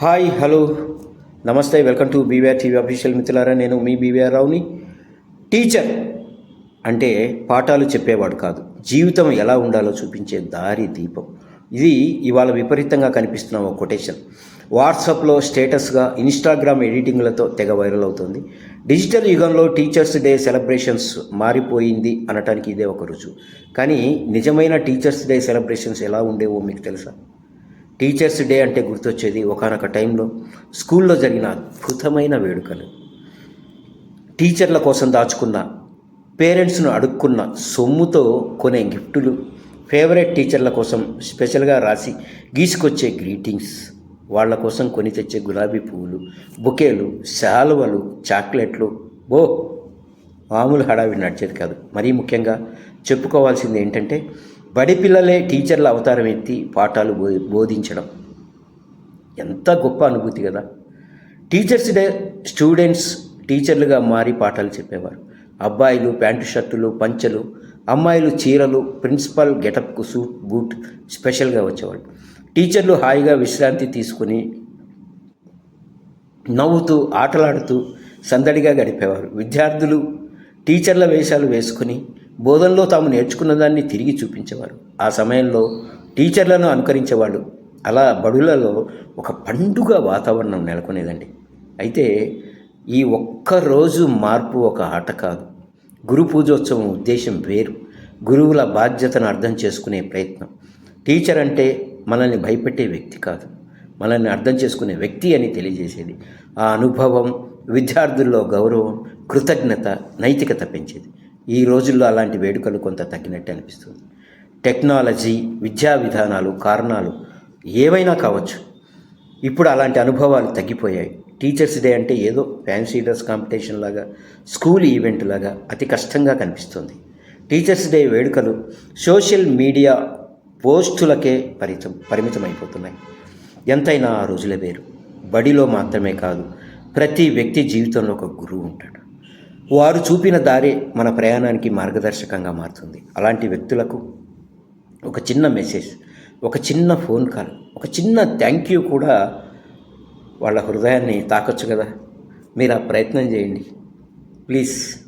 Hi hello. నమస్తే welcome to BVR TV official మిత్రులారా నేను మీ బీవీఆర్ రావుని. టీచర్ అంటే పాఠాలు చెప్పేవాడు కాదు. జీవితం ఎలా ఉండాలో చూపించే దారి దీపం. ఇది ఇవాళ విపరీతంగా కనిపిస్తున్న ఒక కొటేషన్. వాట్సాప్లో స్టేటస్గా ఇన్స్టాగ్రామ్ ఎడిటింగ్లతో తెగ వైరల్ అవుతుంది. డిజిటల్ యుగంలో టీచర్స్ డే సెలబ్రేషన్స్ మారిపోయింది అనటానికి ఇదే ఒక రుజువు. కానీ నిజమైన టీచర్స్ డే సెలబ్రేషన్స్ ఎలా ఉండేవో మీకు తెలుసా? టీచర్స్ డే అంటే గుర్తొచ్చేది ఒకనొక టైంలో స్కూల్లో జరిగిన అద్భుతమైన వేడుకలు. టీచర్ల కోసం దాచుకున్న పేరెంట్స్ను అడుక్కున్న సొమ్ముతో కొనే గిఫ్టులు ఫేవరెట్ టీచర్ల కోసం స్పెషల్గా రాసి గీసుకొచ్చే గ్రీటింగ్స్ వాళ్ళ కోసం కొని తెచ్చే గులాబీ పువ్వులు బొకేలు శాలువలు చాక్లెట్లు. ఓ! మామూలు హడావిడి నడిచేది కాదు. మరీ ముఖ్యంగా చెప్పుకోవాల్సింది ఏంటంటే బడి పిల్లలే టీచర్ల అవతారం ఎత్తి పాఠాలు బో బోధించడం. ఎంత గొప్ప అనుభూతి కదా. టీచర్స్ డే స్టూడెంట్స్ టీచర్లుగా మారి పాఠాలు చెప్పేవారు. అబ్బాయిలు ప్యాంటు షర్టులు పంచెలు అమ్మాయిలు చీరలు ప్రిన్సిపల్ గెటప్కు సూట్ బూట్ స్పెషల్గా వచ్చేవాళ్ళు. టీచర్లు హాయిగా విశ్రాంతి తీసుకుని నవ్వుతూ ఆటలాడుతూ సందడిగా గడిపేవారు. విద్యార్థులు టీచర్ల వేషాలు వేసుకుని బోధనలో తాము నేర్చుకున్న దాన్ని తిరిగి చూపించేవారు. ఆ సమయంలో టీచర్లను అనుకరించేవాళ్ళు. అలా బడులలో ఒక పండుగ వాతావరణం నెలకొనేదండి. అయితే ఈ ఒక్కరోజు మార్పు ఒక ఆట కాదు. గురు పూజోత్సవం ఉద్దేశం వేరు. గురువుల బాధ్యతను అర్థం చేసుకునే ప్రయత్నం. టీచర్ అంటే మనల్ని భయపెట్టే వ్యక్తి కాదు. మనల్ని అర్థం చేసుకునే వ్యక్తి అని తెలియజేసేది. ఆ అనుభవం విద్యార్థుల్లో గౌరవం కృతజ్ఞత నైతికత పెంచేది. ఈ రోజుల్లో అలాంటి వేడుకలు కొంత తగ్గినట్టు అనిపిస్తుంది. టెక్నాలజీ విద్యా విధానాలు కారణాలు ఏవైనా కావచ్చు. ఇప్పుడు అలాంటి అనుభవాలు తగ్గిపోయాయి. టీచర్స్ డే అంటే ఏదో ఫ్యాన్సీ డ్రెస్ కాంపిటీషన్ లాగా స్కూల్ ఈవెంట్ లాగా అతి కష్టంగా కనిపిస్తుంది. టీచర్స్ డే వేడుకలు సోషల్ మీడియా పోస్టులకే పరిచం పరిమితమైపోతున్నాయి. ఎంతైనా ఆ రోజులే వేరు. బడిలో మాత్రమే కాదు ప్రతి వ్యక్తి జీవితంలో ఒక గురువు ఉంటాడు. వారు చూపిన దారే మన ప్రయాణానికి మార్గదర్శకంగా మారుతుంది. అలాంటి వ్యక్తులకు ఒక చిన్న మెసేజ్ ఒక చిన్న ఫోన్ కాల్ ఒక చిన్న థ్యాంక్ యూ కూడా వాళ్ళ హృదయాన్ని తాకొచ్చు కదా. మీరు ఆ ప్రయత్నం చేయండి. ప్లీజ్.